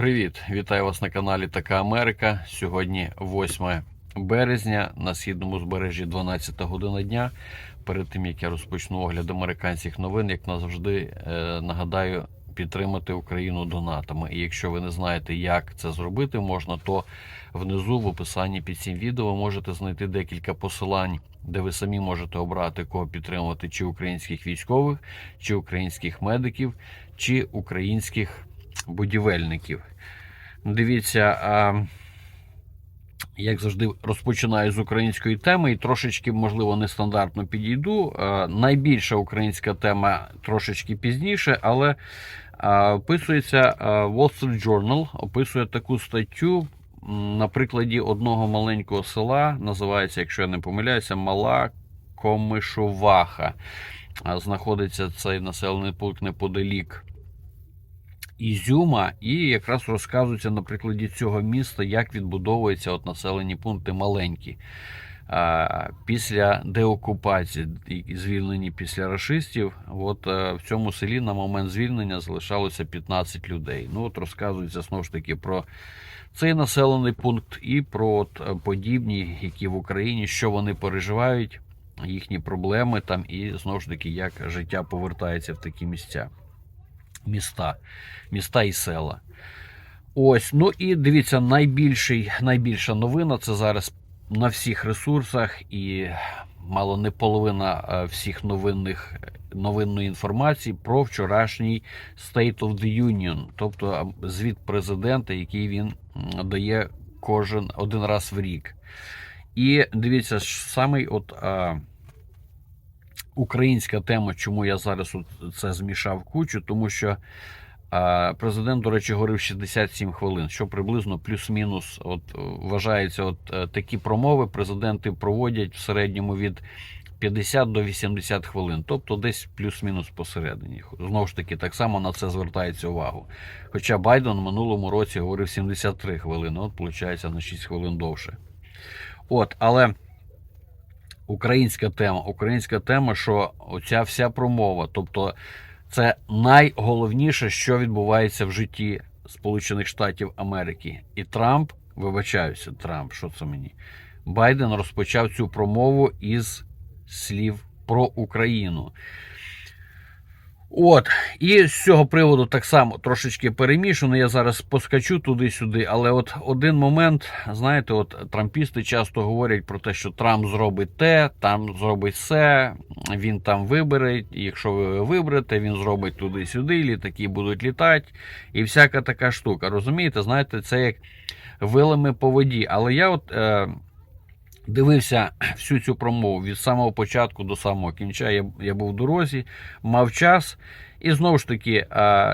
Привіт! Вітаю вас на каналі Така Америка. Сьогодні 8 березня на східному збережжі 12 година дня. Перед тим як я розпочну огляд американських новин, як назавжди е, нагадаю підтримати Україну донатами. І якщо ви не знаєте, як це зробити, можна, то внизу в описанні під цим відео ви можете знайти декілька посилань, де ви самі можете обрати кого підтримувати, чи українських військових, чи українських медиків, чи українських будівельників. Дивіться, як завжди, розпочинаю з української теми і трошечки, можливо, нестандартно підійду. Найбільша українська тема трошечки пізніше, але описується Wall Street Journal, описує таку статтю. На прикладі одного маленького села, називається, якщо я не помиляюся, Мала Комишоваха. Знаходиться цей населений пункт неподалік Ізюма, і якраз розказується на прикладі цього міста, як відбудовуються от населені пункти маленькі. Після деокупації звільнені після рашистів, от е, в цьому селі на момент звільнення залишалося 15 людей. Ну от розказується знову ж таки про цей населений пункт і про от е, подібні, які в Україні, що вони переживають, їхні проблеми там, і знову ж таки, як життя повертається в такі місця міста, міста і села. Ось, ну і дивіться, найбільший, найбільша новина це зараз на всіх ресурсах, і мало не половина е, всіх новинних новинної інформації про вчорашній State of the Union, тобто звіт президента, який він дає кожен один раз в рік. І дивіться, самий от. А, українська тема, чому я зараз це змішав кучу, тому що президент, до речі, говорив 67 хвилин, що приблизно плюс-мінус от, вважається, от е, такі промови президенти проводять в середньому від 50 до 80 хвилин, тобто десь плюс-мінус посередині. Знову ж таки, так само на це звертається увагу. Хоча Байден в минулому році говорив 73 хвилини, от виходить на 6 хвилин довше. От, але українська тема. Українська тема, що оця вся промова, тобто це найголовніше, що відбувається в житті Сполучених Штатів Америки. І Трамп, вибачаюся, Трамп, що це мені? Байден розпочав цю промову із слів про Україну. От, і з цього приводу так само трошечки перемішано. Я зараз поскочу туди-сюди, але от один момент, знаєте, от трампісти часто говорять про те, що Трамп зробить те, там зробить все, він там вибере. Якщо ви виберете, він зробить туди-сюди, літаки будуть літати, і всяка така штука. Розумієте, знаєте, це як вилами по воді. Але я от. Е, Дивився всю цю промову від самого початку до самого кінця. Я, я був в дорозі, мав час. І знову ж таки,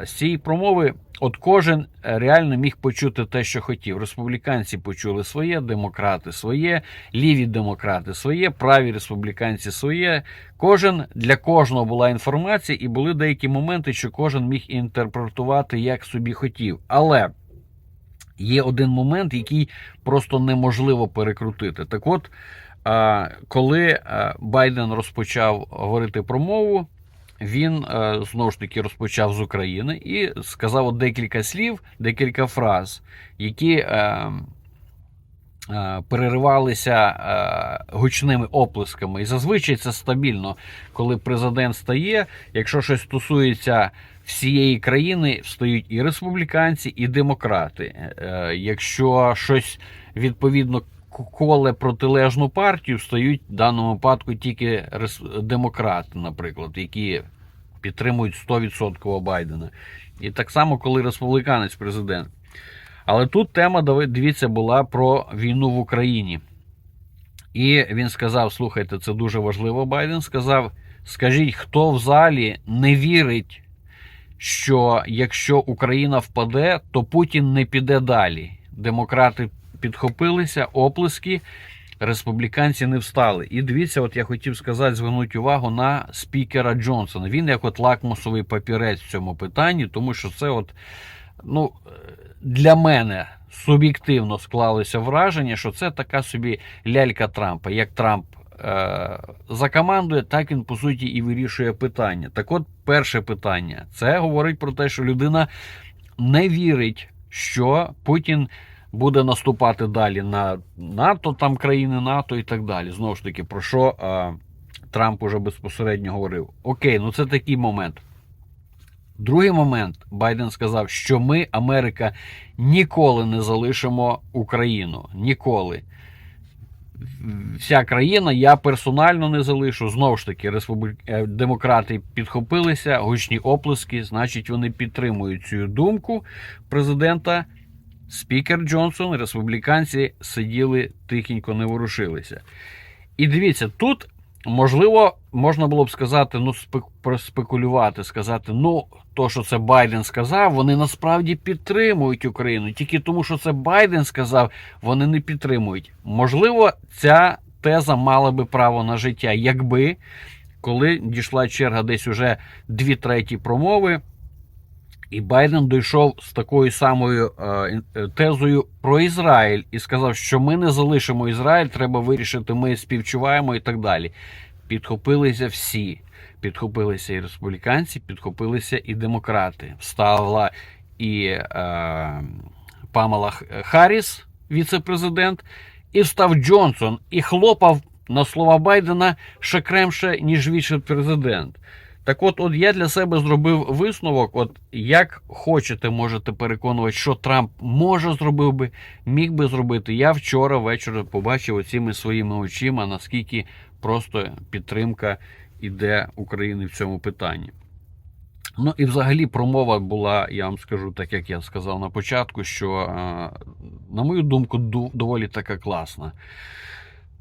з цієї промови, от кожен реально міг почути те, що хотів. Республіканці почули своє, демократи своє, ліві демократи своє, праві республіканці своє. Кожен для кожного була інформація, і були деякі моменти, що кожен міг інтерпретувати як собі хотів. Але. Є один момент, який просто неможливо перекрутити. Так от, коли Байден розпочав говорити про мову, він знову ж таки розпочав з України і сказав декілька слів, декілька фраз, які а, переривалися гучними оплесками. І зазвичай це стабільно, коли президент стає, якщо щось стосується всієї країни встають і республіканці, і демократи. Е, Якщо щось відповідно коле протилежну партію, встають в даному випадку тільки демократи, наприклад, які підтримують 100% Байдена. І так само, коли республіканець президент. Але тут тема, дивіться, була про війну в Україні. І він сказав: слухайте, це дуже важливо. Байден сказав: скажіть, хто в залі не вірить що якщо Україна впаде, то Путін не піде далі. Демократи підхопилися, оплески, республіканці не встали. І дивіться, от я хотів сказати, звернути увагу на спікера Джонсона. Він як от лакмусовий папірець в цьому питанні, тому що це от, ну, для мене суб'єктивно склалося враження, що це така собі лялька Трампа. Як Трамп е, закомандує, так він по суті і вирішує питання. Так от, перше питання це говорить про те, що людина не вірить, що Путін буде наступати далі на НАТО, там країни НАТО і так далі. Знову ж таки, про що а, Трамп уже безпосередньо говорив. Окей, ну це такий момент. Другий момент Байден сказав, що ми, Америка, ніколи не залишимо Україну. Ніколи. Вся країна, я персонально не залишу. Знову ж таки, республік... е, демократи підхопилися, гучні оплески, значить, вони підтримують цю думку президента. Спікер Джонсон, республіканці сиділи тихенько, не ворушилися. І дивіться, тут можливо можна було б сказати, ну спекулювати, сказати, ну то, що це Байден сказав, вони насправді підтримують Україну. Тільки тому, що це Байден сказав, вони не підтримують. Можливо, ця теза мала би право на життя, якби коли дійшла черга десь уже дві треті промови. І Байден дійшов з такою самою е, е, тезою про Ізраїль і сказав, що ми не залишимо Ізраїль, треба вирішити, ми співчуваємо і так далі. Підхопилися всі. Підхопилися і республіканці, підхопилися і демократи. Встала і е, Памела Харріс, віце-президент, і встав Джонсон і хлопав на слова Байдена ще кремше, ніж віце-президент. Так от, от я для себе зробив висновок. От як хочете, можете переконувати, що Трамп може зробив би, міг би зробити. Я вчора ввечері побачив оціми своїми очима, наскільки просто підтримка іде України в цьому питанні. Ну і взагалі промова була, я вам скажу, так як я сказав на початку, що, е, на мою думку, доволі така класна.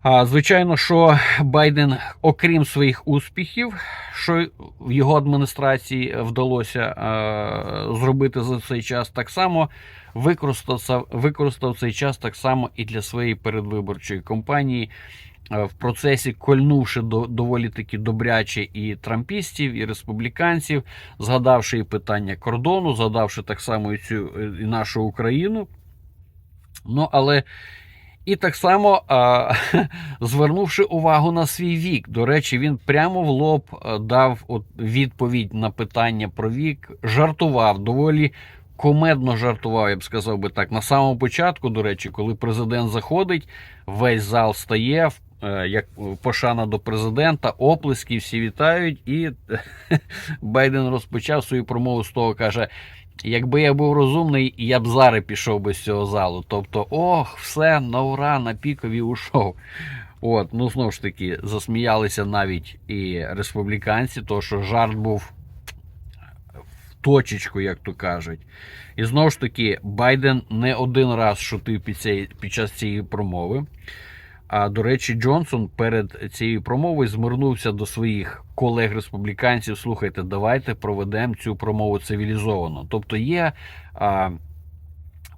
Звичайно, що Байден, окрім своїх успіхів, що в його адміністрації вдалося е, зробити за цей час, так само використав, використав цей час так само і для своєї передвиборчої кампанії, е, в процесі кольнувши до, доволі таки добряче і трампістів, і республіканців, згадавши і питання кордону, згадавши так само і цю і нашу Україну. Ну, але і так само а, звернувши увагу на свій вік. До речі, він прямо в лоб дав от відповідь на питання про вік, жартував доволі. Комедно жартував, я б сказав би так. На самому початку, до речі, коли президент заходить, весь зал стає, е, як пошана до президента, оплески, всі вітають. І Байден розпочав свою промову з того, каже: Якби я був розумний, я б зараз пішов би з цього залу. Тобто, ох, все, на ура, на пікові ушов. От, ну знову ж таки, засміялися навіть і республіканці, то що жарт був в точечку, як то кажуть. І знову ж таки, Байден не один раз шутив під, цей, під час цієї промови. А до речі, Джонсон перед цією промовою звернувся до своїх колег-республіканців. Слухайте, давайте проведемо цю промову цивілізовано. Тобто є а,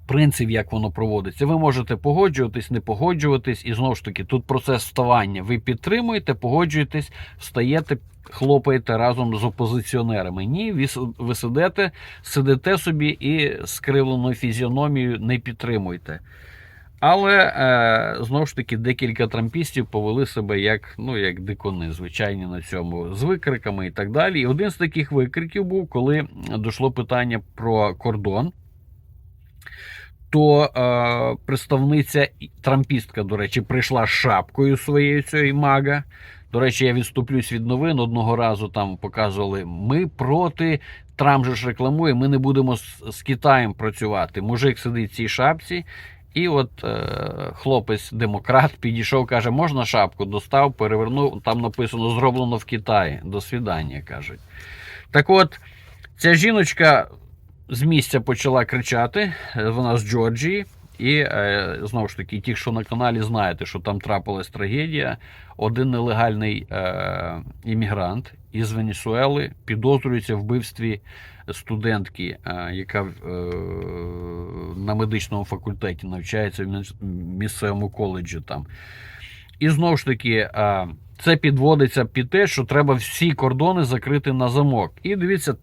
принцип, як воно проводиться. Ви можете погоджуватись, не погоджуватись, і знову ж таки, тут процес вставання. Ви підтримуєте, погоджуєтесь, встаєте, хлопаєте разом з опозиціонерами. Ні, ви, сидите, сидите собі і скривленою фізіономією не підтримуєте. Але е, знову ж таки декілька трампістів повели себе як, ну, як дикуни, звичайні на цьому, з викриками і так далі. І один з таких викриків був, коли дійшло питання про кордон. То е, представниця трампістка, до речі, прийшла з шапкою своєю цієї мага. До речі, я відступлюсь від новин. Одного разу там показували: ми проти Трамп же ж рекламує, ми не будемо з, з Китаєм працювати. Мужик сидить в цій шапці. І от е, хлопець демократ підійшов, каже, можна шапку, достав, перевернув. Там написано зроблено в Китаї. До свідання кажуть. Так от, ця жіночка з місця почала кричати. е, Вона з Джорджії. І е, знову ж таки, ті, що на каналі знаєте, що там трапилась трагедія. Один нелегальний е, іммігрант із Венесуели підозрюється вбивстві студентки, е, яка е, на медичному факультеті навчається в місцевому коледжі там. І знову ж таки, е, це підводиться під те, що треба всі кордони закрити на замок. І дивіться,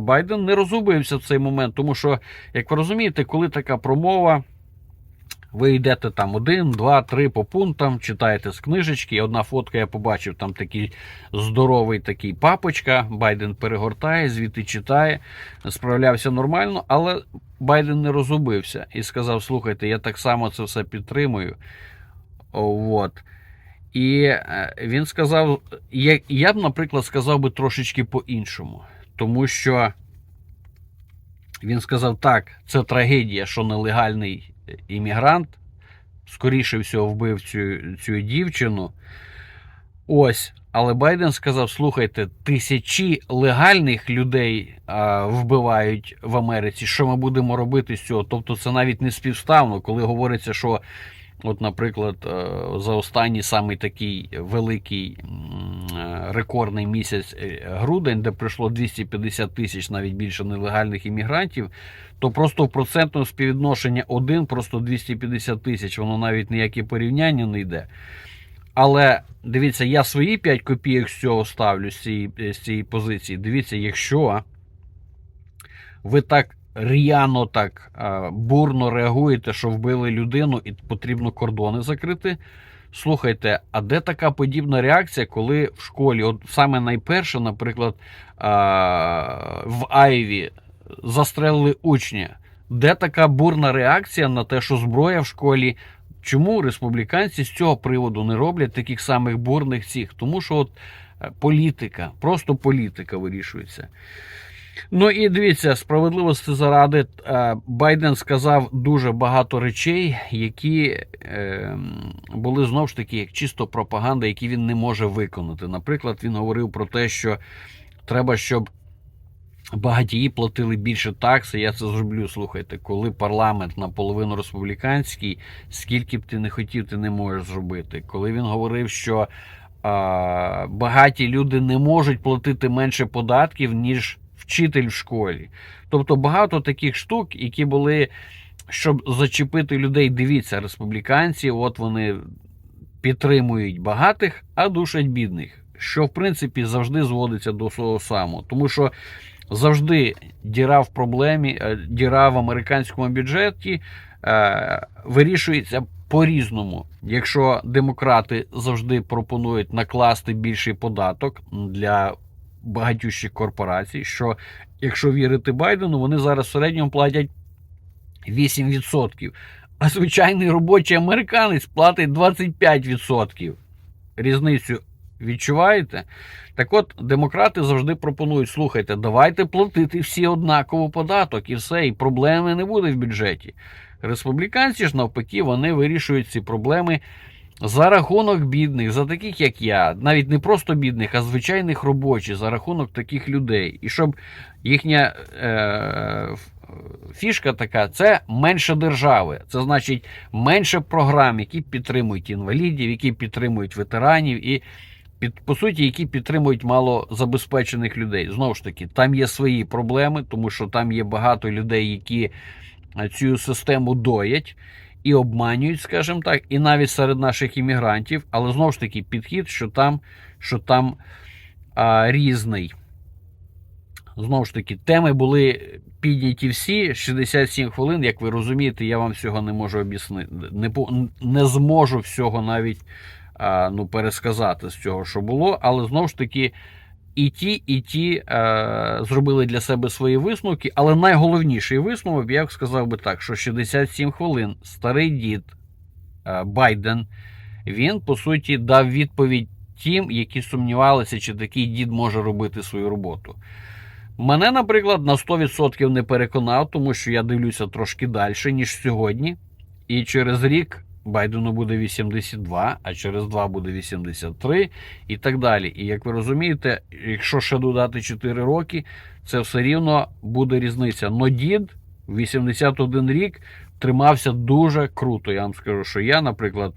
Байден не розгубився в цей момент, тому що, як ви розумієте, коли така промова. Ви йдете там один, два, три по пунктам, читаєте з книжечки. Одна фотка я побачив, там такий здоровий такий папочка. Байден перегортає, звідти читає, справлявся нормально, але Байден не розгубився і сказав: слухайте, я так само це все підтримую. От. І е, він сказав: я, я б, наприклад, сказав би трошечки по-іншому. Тому що він сказав: так, це трагедія, що нелегальний іммігрант, скоріше всього, вбив цю, цю дівчину. Ось. Але Байден сказав: слухайте, тисячі легальних людей а, вбивають в Америці. Що ми будемо робити з цього? Тобто, це навіть не співставно, коли говориться, що, от, наприклад, е, за останній самий такий великий е, рекордний місяць е, грудень, де прийшло 250 тисяч навіть більше нелегальних іммігрантів, то просто в процентному співвідношенні один, просто 250 тисяч, воно навіть ніяке порівняння не йде. Але дивіться, я свої 5 копійок з цього ставлю з цієї, з цієї позиції. Дивіться, якщо ви так р'яно, так бурно реагуєте, що вбили людину і потрібно кордони закрити. Слухайте, а де така подібна реакція, коли в школі, от саме найперше, наприклад, в Айві застрелили учня? Де така бурна реакція на те, що зброя в школі? Чому республіканці з цього приводу не роблять таких самих бурних цих? Тому що от е, політика, просто політика вирішується. Ну і дивіться, справедливості заради, е, Байден сказав дуже багато речей, які е, були знову ж таки як чисто пропаганда, які він не може виконати. Наприклад, він говорив про те, що треба, щоб багатії платили більше такси. Я це зроблю. Слухайте, коли парламент наполовину республіканський, скільки б ти не хотів, ти не можеш зробити. Коли він говорив, що а, багаті люди не можуть платити менше податків, ніж вчитель в школі. Тобто багато таких штук, які були, щоб зачепити людей. Дивіться, республіканці, от вони підтримують багатих, а душать бідних. Що в принципі завжди зводиться до того самого. Тому що завжди діра в проблемі, е, діра в американському бюджеті е, вирішується по-різному. Якщо демократи завжди пропонують накласти більший податок для багатющих корпорацій, що якщо вірити Байдену, вони зараз в середньому платять 8%. А звичайний робочий американець платить 25%. Різницю відчуваєте? Так от, демократи завжди пропонують: слухайте, давайте платити всі однаково податок і все, і проблеми не буде в бюджеті. Республіканці ж навпаки, вони вирішують ці проблеми за рахунок бідних, за таких як я, навіть не просто бідних, а звичайних робочих, за рахунок таких людей. І щоб їхня е, фішка така, це менше держави. Це значить менше програм, які підтримують інвалідів, які підтримують ветеранів і. Під, по суті, які підтримують малозабезпечених людей. Знову ж таки, там є свої проблеми, тому що там є багато людей, які цю систему доять і обманюють, скажімо так, і навіть серед наших іммігрантів. Але знову ж таки, підхід, що там, що там а, різний. Знову ж таки, теми були підняті всі 67 хвилин. Як ви розумієте, я вам всього не можу об'яснити. Не, не зможу всього навіть а, ну, пересказати з цього, що було. Але знову ж таки, і ті, і ті е, зробили для себе свої висновки. Але найголовніший висновок, я б сказав би так, що 67 хвилин старий дід е, Байден, він по суті дав відповідь тим, які сумнівалися, чи такий дід може робити свою роботу. Мене, наприклад, на 100% не переконав, тому що я дивлюся трошки далі, ніж сьогодні. І через рік Байдену буде 82, а через 2 буде 83 і так далі. І як ви розумієте, якщо ще додати 4 роки, це все рівно буде різниця. Но дід 81 рік тримався дуже круто. Я вам скажу, що я, наприклад,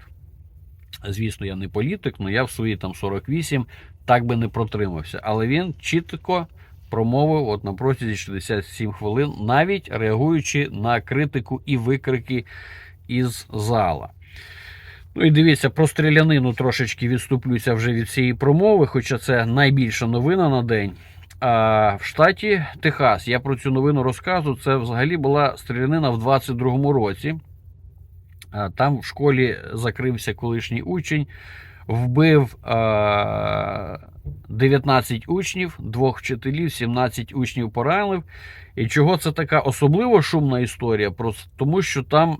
звісно, я не політик, але я в свої там 48 так би не протримався. Але він чітко промовив от на протязі 67 хвилин, навіть реагуючи на критику і викрики із зала. Ну і дивіться, про стрілянину трошечки відступлюся вже від цієї промови, хоча це найбільша новина на день. А в штаті Техас я про цю новину розказую. Це взагалі була стрілянина в 22-му році. Там в школі закрився колишній учень. вбив е, 19 учнів, двох вчителів, 17 учнів поранив. І чого це така особливо шумна історія? Тому, що там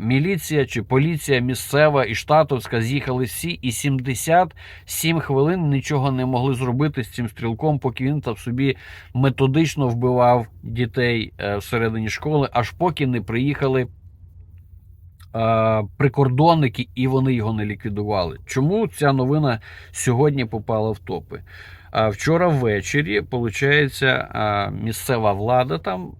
міліція чи поліція місцева і штатовська з'їхали всі, і 77 хвилин нічого не могли зробити з цим стрілком, поки він там собі методично вбивав дітей е, всередині школи, аж поки не приїхали прикордонники і вони його не ліквідували. Чому ця новина сьогодні попала в топи? Вчора ввечері, виходить, місцева влада там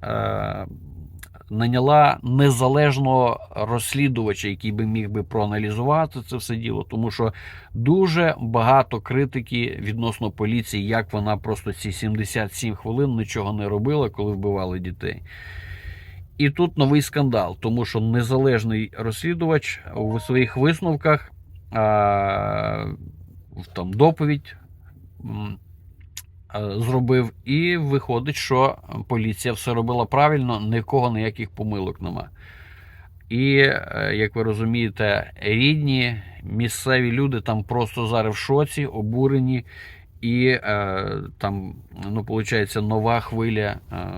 наняла незалежного розслідувача, який би міг би проаналізувати це все діло, тому що дуже багато критики відносно поліції, як вона просто ці 77 хвилин нічого не робила, коли вбивали дітей. І тут новий скандал, тому що незалежний розслідувач у своїх висновках а, там доповідь зробив, і виходить, що поліція все робила правильно, ні в кого ніяких помилок нема. І, е, як ви розумієте, рідні місцеві люди там просто зараз в шоці, обурені. І е, там, ну, виходить, нова хвиля е,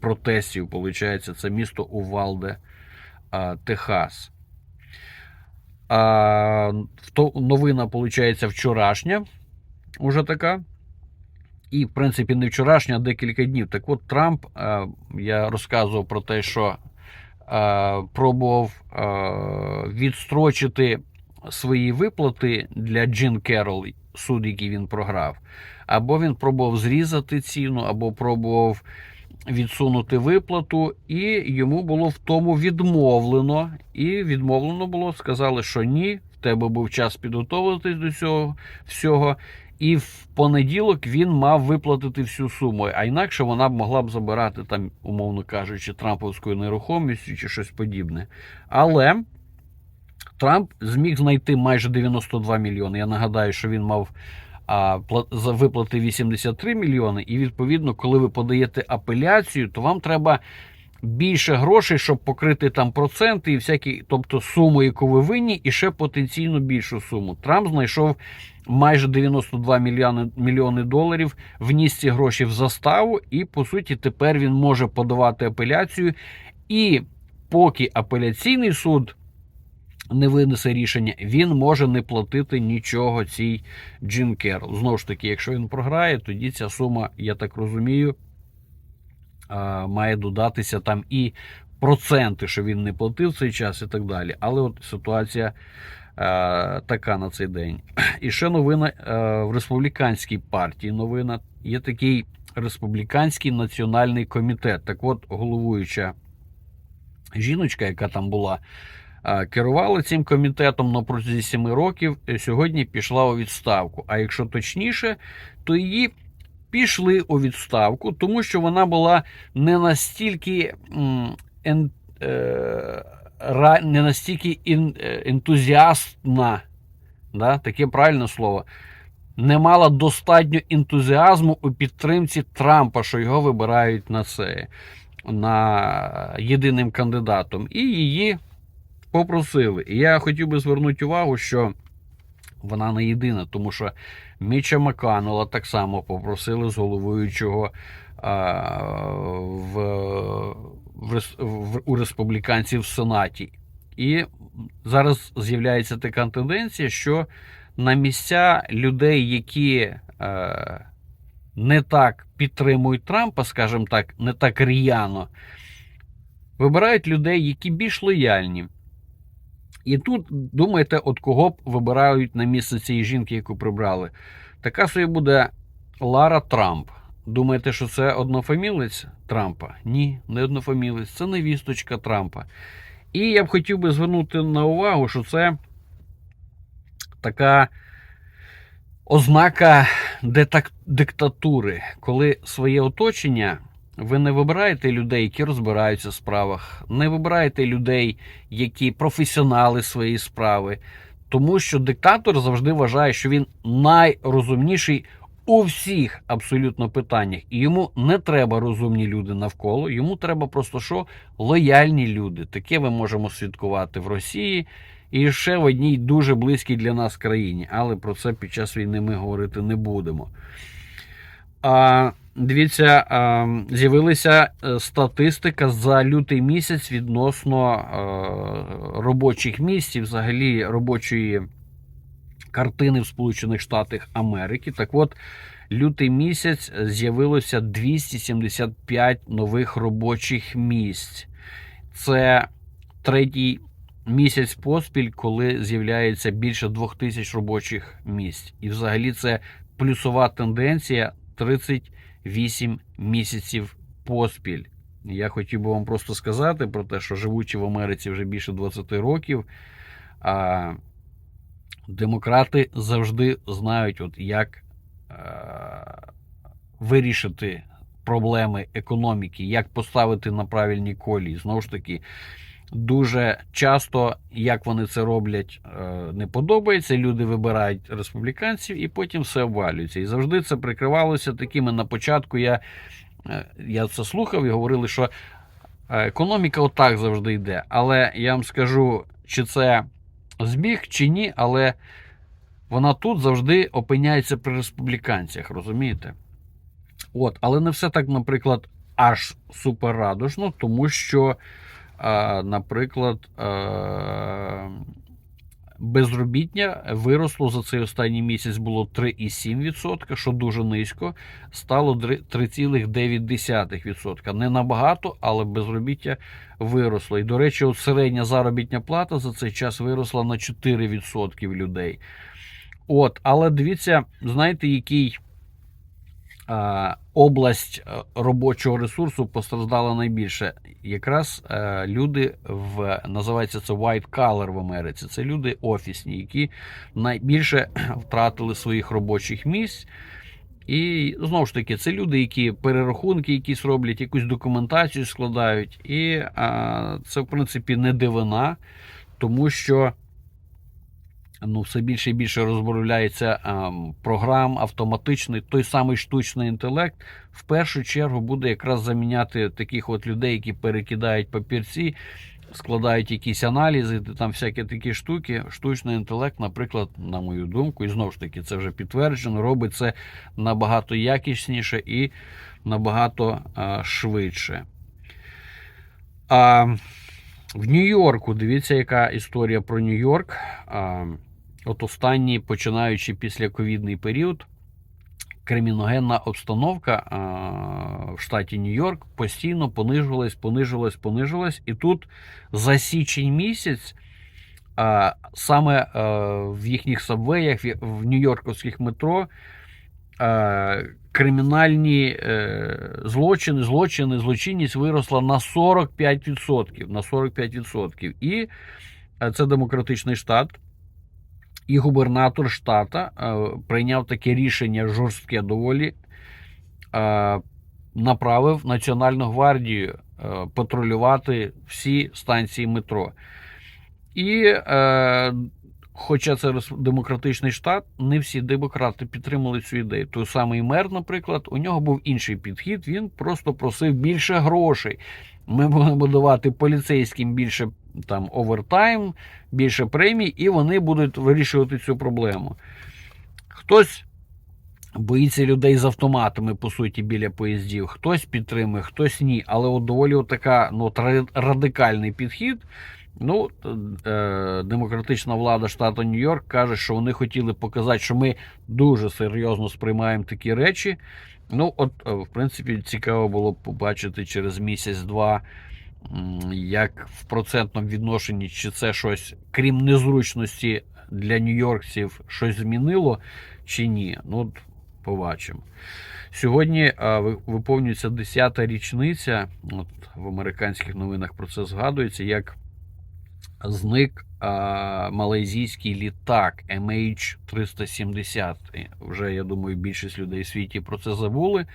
протестів. Получається, це місто Увалде, е, Техас. То, новина, виходить, вчорашня, уже така. І, в принципі, не вчорашня, а декілька днів. Так от Трамп, е, я розказував про те, що е, пробував е, відстрочити свої виплати для Джин Керол, суд, який він програв. Або він пробував зрізати ціну, або пробував відсунути виплату, і йому було в тому відмовлено. І відмовлено було, сказали, що ні, в тебе був час підготуватись до цього всього. І в понеділок він мав виплатити всю суму, а інакше вона б могла б забирати там, умовно кажучи, трамповською нерухомістю чи щось подібне. Але Трамп зміг знайти майже 92 мільйони. Я нагадаю, що він мав а, за виплати 83 мільйони, і відповідно, коли ви подаєте апеляцію, то вам треба більше грошей, щоб покрити там проценти і всякі, тобто суму, яку ви винні, і ще потенційно більшу суму. Трамп знайшов майже 92 мільйони, мільйони доларів, вніс ці гроші в заставу, і по суті тепер він може подавати апеляцію. І поки апеляційний суд не винесе рішення, він може не платити нічого цій Джин Керол. Знову ж таки, якщо він програє, тоді ця сума, я так розумію, має додатися там і проценти, що він не платив цей час, і так далі. Але от ситуація така на цей день. І ще новина в республіканській партії. Новина є такий республіканський національний комітет. Так от, головуюча жіночка, яка там була, керувала цим комітетом на протязі 7 років, сьогодні пішла у відставку. А якщо точніше, то її пішли у відставку, тому що вона була не настільки е, не настільки е, ентузіастна, да, таке правильне слово. Не мала достатньо ентузіазму у підтримці Трампа, що його вибирають на це на єдиним кандидатом, і її попросили. І я хотів би звернути увагу, що вона не єдина, тому що Міча Маканела так само попросили з головуючого а, в, у республіканців в Сенаті. І зараз з'являється така тенденція, що на місця людей, які е, не так підтримують Трампа, скажімо так, не так р'яно, вибирають людей, які більш лояльні. І тут думаєте, от кого б вибирають на місце цієї жінки, яку прибрали. Така собі буде Лара Трамп. Думаєте, що це однофамілець Трампа? Ні, не однофамілець, це невісточка Трампа. І я б хотів би звернути на увагу, що це така ознака диктатури, коли своє оточення ви не вибираєте людей, які розбираються в справах, не вибираєте людей, які професіонали своєї справи. Тому що диктатор завжди вважає, що він найрозумніший у всіх абсолютно питаннях. І йому не треба розумні люди навколо, йому треба просто що лояльні люди. Таке ми можемо свідкувати в Росії. і ще в одній дуже близькій для нас країні. Але про це під час війни ми говорити не будемо. А, дивіться, з'явилася е, статистика за лютий місяць відносно е, робочих місць і взагалі робочої картини в Сполучених Штатах Америки. Так от, лютий місяць з'явилося 275 нових робочих місць. Це третій місяць поспіль, коли з'являється більше 2000 робочих місць. І взагалі це плюсова тенденція 38 місяців поспіль. Я хотів би вам просто сказати про те, що живучи в Америці вже більше 20 років, а, демократи завжди знають, от як а, вирішити проблеми економіки, як поставити на правильні колії. Знову ж таки, дуже часто, як вони це роблять, е, не подобається. Люди вибирають республіканців і потім все обвалюється. І завжди це прикривалося такими на початку. Я, е, я це слухав і говорили, що е, економіка отак завжди йде. Але я вам скажу, чи це збіг, чи ні, але вона тут завжди опиняється при республіканцях, розумієте? От, але не все так, наприклад, аж супер радужно, тому що, е, наприклад, е, безробіття виросло за цей останній місяць було 3,7%, що дуже низько, стало 3,9%. Не набагато, але безробіття виросло. І, до речі, от середня заробітня плата за цей час виросла на 4% людей. От, але дивіться, знаєте, який область е, робочого ресурсу постраждала найбільше. Якраз е, люди в називається це white collar в Америці. Це люди офісні, які найбільше втратили своїх робочих місць. І знову ж таки, це люди, які перерахунки якісь роблять, якусь документацію складають. І а, це, в принципі, не дивина, тому що ну, все більше і більше розробляється а, програм, автоматичний, той самий штучний інтелект, в першу чергу буде якраз заміняти таких от людей, які перекидають папірці, складають якісь аналізи, там всякі такі штуки. Штучний інтелект, наприклад, на мою думку, і знову ж таки, це вже підтверджено, робить це набагато якісніше і набагато а, швидше. А, в Нью-Йорку, дивіться, яка історія про Нью-Йорк. От останній, починаючи після ковідний період, криміногенна обстановка в штаті Нью-Йорк постійно понижувалась, понижувалась, понижувалась. І тут за січень місяць саме в їхніх сабвеях, в- нью-йорківських метро. Кримінальні е, злочини, злочини, злочинність виросла на 45%. На 45%. І це демократичний штат. І губернатор штата е, прийняв таке рішення жорстке доволі, е, направив Національну гвардію е, патрулювати всі станції метро. І, хоча це демократичний штат, не всі демократи підтримали цю ідею. Той самий мер, наприклад, у нього був інший підхід. Він просто просив більше грошей. Ми будемо давати поліцейським більше там овертайм, більше премій, і вони будуть вирішувати цю проблему. Хтось боїться людей з автоматами, по суті, біля поїздів, хтось підтримує, хтось ні. Але от доволі от така ну, радикальний підхід. Ну, е, демократична влада штату Нью-Йорк каже, що вони хотіли показати, що ми дуже серйозно сприймаємо такі речі. Ну, от, е, в принципі, цікаво було побачити через місяць-два, як в процентному відношенні, чи це щось, крім незручності для нью-йоркців, щось змінило, чи ні. Ну, побачимо. Сьогодні виповнюється 10-та річниця. От в американських новинах про це згадується, як зник а, малайзійський літак MH370. Вже я думаю, більшість людей в світі про це забули.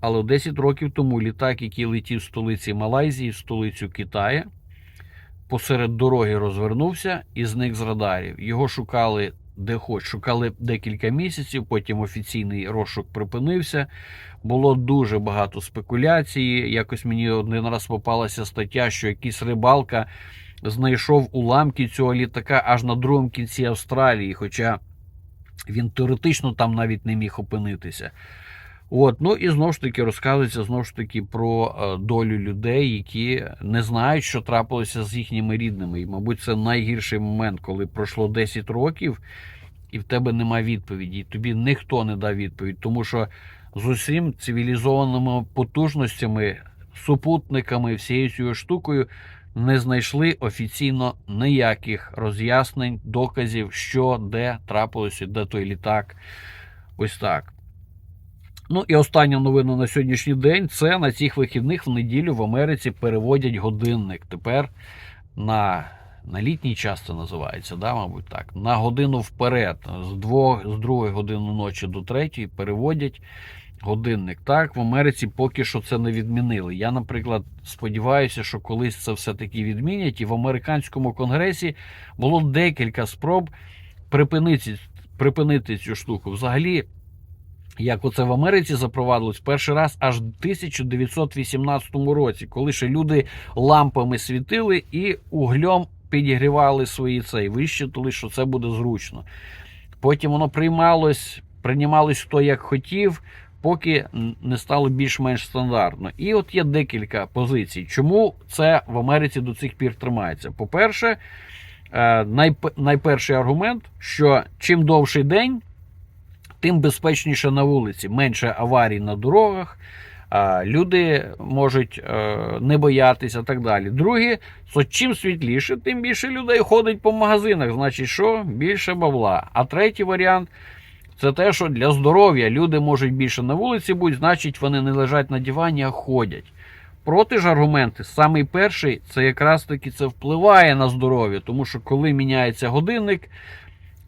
Але 10 років тому літак, який летів з столиці Малайзії в столицю Китаю, посеред дороги розвернувся і зник з радарів. Його шукали де хоч, шукали декілька місяців, потім офіційний розшук припинився. Було дуже багато спекуляцій. Якось мені один раз попалася стаття, що якийсь рибалка знайшов уламки цього літака аж на другому кінці Австралії, хоча він теоретично там навіть не міг опинитися. От, ну і знову ж таки розказується знову ж таки про е, долю людей, які не знають, що трапилося з їхніми рідними. І, мабуть, це найгірший момент, коли пройшло 10 років, і в тебе немає відповіді. І тобі ніхто не дав відповідь, тому що з усім цивілізованими потужностями, супутниками, всією цією штукою не знайшли офіційно ніяких роз'яснень, доказів, що де трапилося, де той літак. Ось так. Ну і остання новина на сьогоднішній день це на цих вихідних в неділю в Америці переводять годинник. Тепер на, на літній час це називається, да, мабуть, так. На годину вперед, з 2, з 2 години ночі до 3 переводять годинник. Так, в Америці поки що це не відмінили. Я, наприклад, сподіваюся, що колись це все-таки відмінять, і в американському конгресі було декілька спроб припинити, припинити цю штуку. Взагалі, як оце в Америці запровадилось перший раз аж в 1918 році, коли ще люди лампами світили і углем підігрівали свої цей. Вищитали, що це буде зручно. Потім воно приймалось, приймалось хто як хотів, поки не стало більш-менш стандартно. І от є декілька позицій. Чому це в Америці до цих пір тримається? По-перше, е, найп- найперший аргумент, що чим довший день, тим безпечніше на вулиці, менше аварій на дорогах. Люди можуть е, не боятися так далі. Друге, що чим світліше, тим більше людей ходить по магазинах. Значить, що більше бабла. А третій варіант це те, що для здоров'я люди можуть більше на вулиці бути, значить, вони не лежать на дивані, а ходять. Проти ж аргументи, самий перший, це якраз таки це впливає на здоров'я, тому що коли міняється годинник,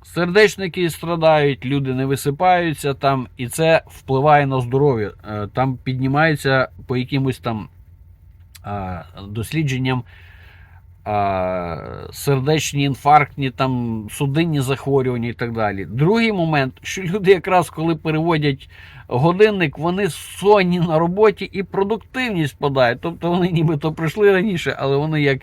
сердечники страдають, люди не висипаються там, і це впливає на здоров'я. Е, Там піднімається по якимось там дослідженням сердечні інфарктні, там судинні захворювання і так далі. Другий момент, що люди, якраз коли переводять годинник, вони сонні на роботі і продуктивність падає. Тобто вони нібито прийшли раніше, але вони як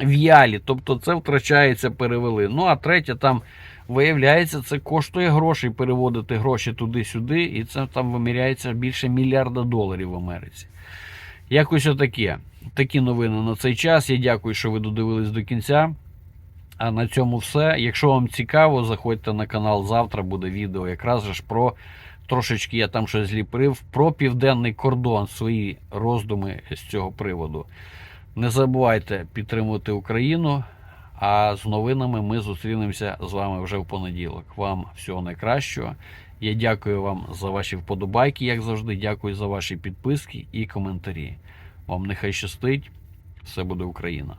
в'ялі. Тобто це втрачається, перевели. Ну а третє, там виявляється, це коштує грошей переводити гроші туди-сюди, і це там виміряється більше мільярда доларів в Америці. Якось отаке. Такі новини на цей час. Я дякую, що ви додивились до кінця. А на цьому все. Якщо вам цікаво, заходьте на канал завтра, буде відео якраз ж про трошечки я там щось зліпив, про південний кордон, свої роздуми з цього приводу. Не забувайте підтримувати Україну. А з новинами ми зустрінемося з вами вже в понеділок. Вам всього найкращого. Я дякую вам за ваші вподобайки, як завжди. Дякую за ваші підписки і коментарі. Вам нехай щастить. Все буде Україна!